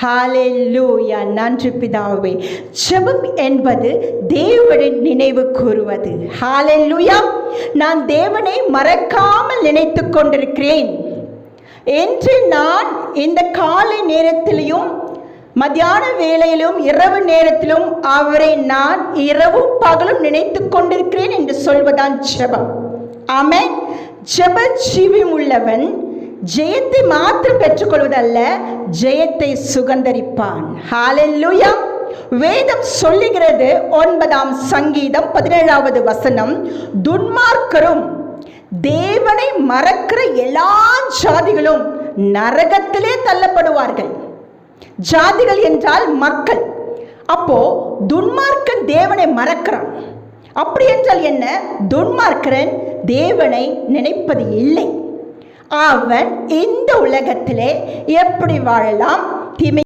ஹalleluya நன்றி பிதாவே. ஜெபம் என்பது தேவனின் நினைவு கூறுவது. ஹalleluya நான் தேவனை மறக்காமல் நினைத்து கொண்டிருக்கிறேன். என்று நான் இந்த காலை நேரத்திலையும் மத்தியான வேளையிலும் இரவு நேரத்திலும் அவரை நான் இரவும் பகலும் நினைத்து கொண்டிருக்கிறேன் என்று சொல்வதான் ஜெபம். ஆமே ஜெப ஜீவி உள்ளவன் ஜெயத்தை மாத்திரம் பெற்றுக்கொள்வதல்ல ஜெயத்தை சுகந்தரிப்பான் ஹalleluya வேதம் சொல்லுகிறது ஒன்பதாம் சங்கீதம் பதினேழாவது வசனம் துன்மார்க்கரும் தேவனை மறக்கிற எல்லா ஜாதிகளும் நரகத்திலே தள்ளப்படுவார்கள். ஜாதிகள் என்றால் மக்கள். அப்போ துன்மார்க்கன் தேவனை மறக்கிறான். அப்படி என்றால் என்ன? துன்மார்க்கரன் தேவனை நினைப்பது இல்லை. அவன் இந்த உலகத்திலே எப்படி வாழலாம்? தீமை